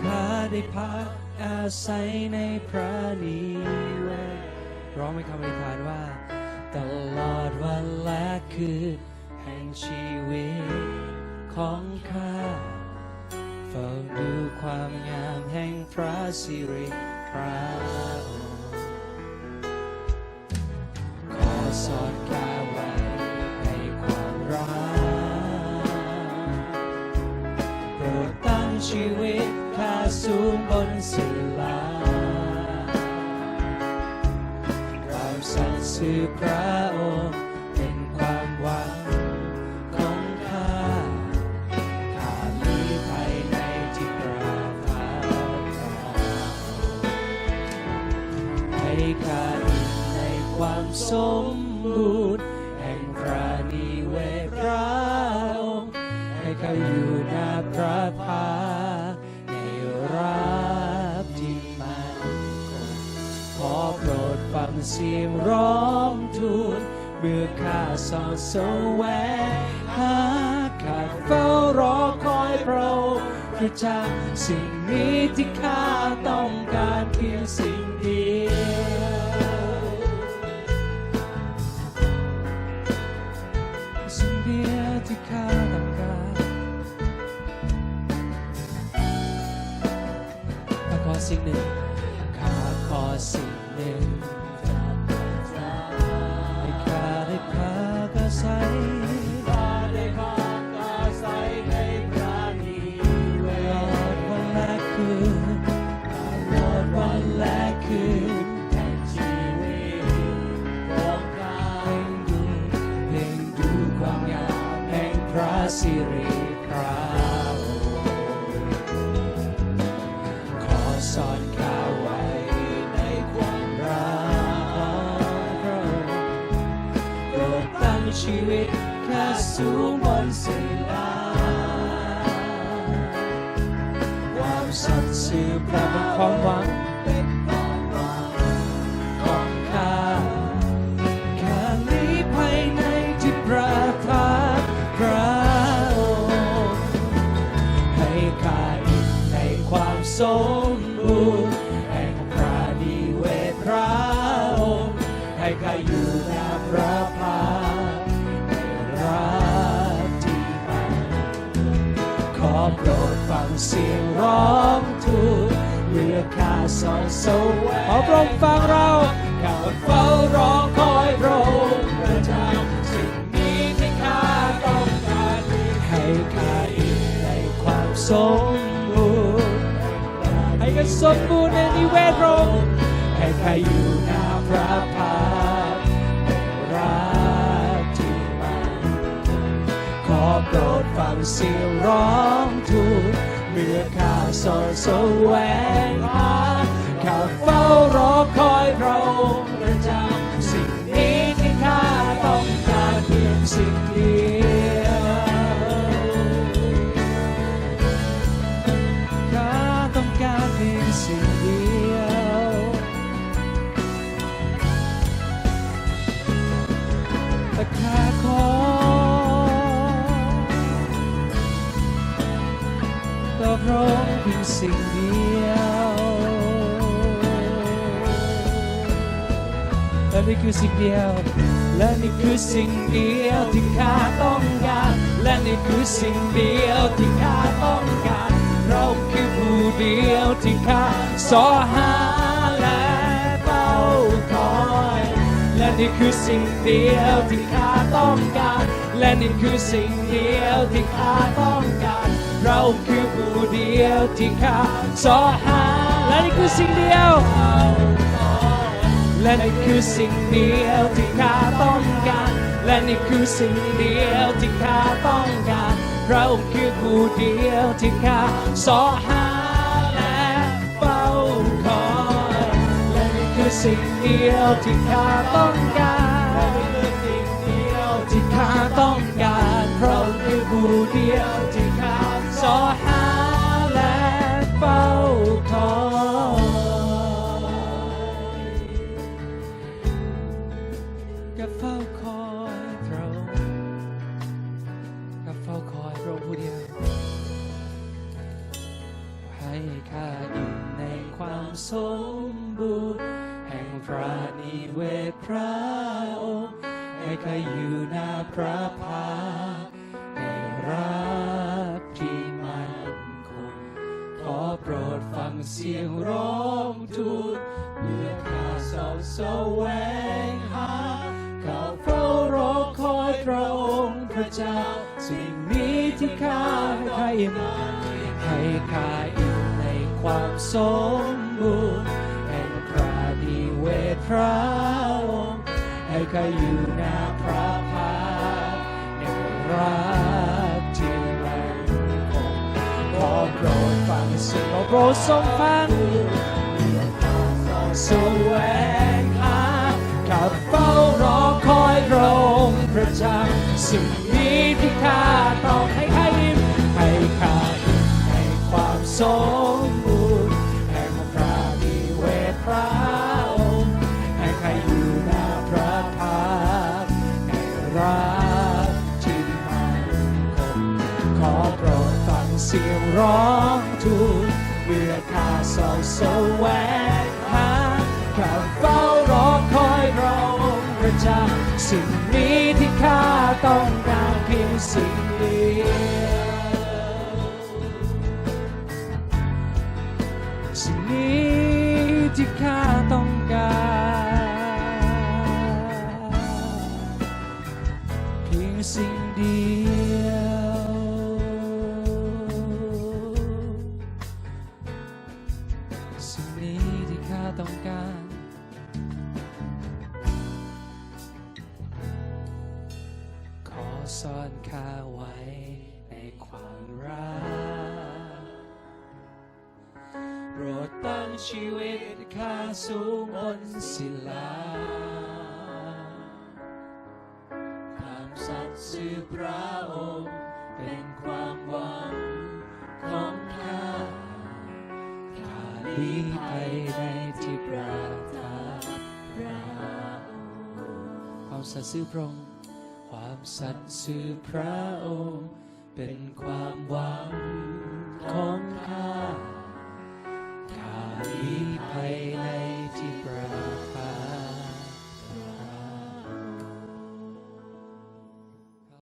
ข้าได้พักอาศัยในพระนิเวศร้องเป็นคำอธิษฐานว่า ตลอดวันและคืนแห่งชีวิตของข้าเฝ้าดูความงามแห่งพระสิริพระ สูงบนศิลาเราสัตย์สื่อพระองค์เป็นความหวังของข้าข้าลีภัยในที่ปราภาให้ข้าอิ่ในความสมบูรณ์แห่งพระนิเวศพระองค์ให้ข้าอยู่ รดฟังเสียงร้องทูลเมื่อข้าสอดแสวงหาข้าเฝ้ารอคอยพระองค์พระเจ้าสิ่งนี้ที่ข้าต้องการเพียงสิ่งเดียวสิ่งเดียวที่ข้าต้องการข้าขอสิ่งหนึ่งข้าขอสิ่งหนึ่ง สิริพระองขอสอนข้าไว้ในความรักพระองค์โปรดตั้งชีวิตข้าสูงบนศิลาความสัตย์สื่อพระเป็นความหวัง มบูรณ์แห่งพระนิเวศพระองค์ให้ข้าอยู่ในพระพักตร์ในรักที่มันขอโปรดฟังเสียงร้องทูลเมื่อข้าสอนสวงขอโปรดฟังเรา สมบูรณ์ในนิเวศระองค์ให้ข้าอยู่หน้าพระพักตร์ในรักที่มันขอโปรดฟังเสียงร้องทูลเมื่อข้าสอนแสวงหาข้าเฝ้ารอคอยพระองค์พระจ้าสิ่งนี้ที่ข้าต้องการเพียงสิ่งเดียว พียงสิ่งเดียวและนี่คือสิ่งเดียว และนี่คือสิ่งเดียวที่ข้าต้องการ และนี่คือสิ่งเดียวที่ข้าต้องการ เราคือผู้เดียวที่ข้าสอหาและเฝ้าคอย และนี่คือสิ่งเดียวที่ข้าต้องการ และนี่คือสิ่งเดียวที่ข้าต้องการ เราคือผู้เดียวที่ข้าสอหา และนี่คือสิ่งเดียว และนี่คือสิ่งเดียวที่ข้าต้องการ และนี่คือสิ่งเดียวที่ข้าต้องการ เราคือผู้เดียวที่ข้าสอหาและเฝ้าคอย และนี่คือสิ่งเดียวที่ข้าต้องการ ให้ข้าอยู่ในความสมบูรณ์แห่งพระนิเวศพระองค์ให้ข้าอยู่หน้าพระพาในรักที่มั่นคงขอโปรดฟังเสียงร้องทูลเมื่อข้าสอบแสวงหาข้าเฝ้ารอคอยพระองค์พระเจ้าสิ่งนี้ที่ข้าให้มาให้ข้า ความสมบูรณ์แห่งพระดีเวทพระองค์ให้ข้าอยู่หน้าพระพักตร์ในรักที่มั่นคงขอโปรดฟังเสิ่งขอโปรดทรงฟังแสวงหาข้าเฝ้ารอคอยพระองค์พระเจ้าสิ่ง โปรดฟังเสียงร้องทูลเมื่อข้าสองแสวงหาข้าเฝ้ารอคอยระองค์พระเจ้าสิ่งนี้ที่ข้าต้องการเพียงสิ่งเดียว ชีวิตข้าสู่บนศิลาความสัตย์ซื่อพระองค์เป็นความหวังของข้าข้าลี้ไปในที่ปราทานพระองค์ความสัตย์ซื่อพระองค์ความสัตย์ซื่อพระองค์เป็นความหวังของ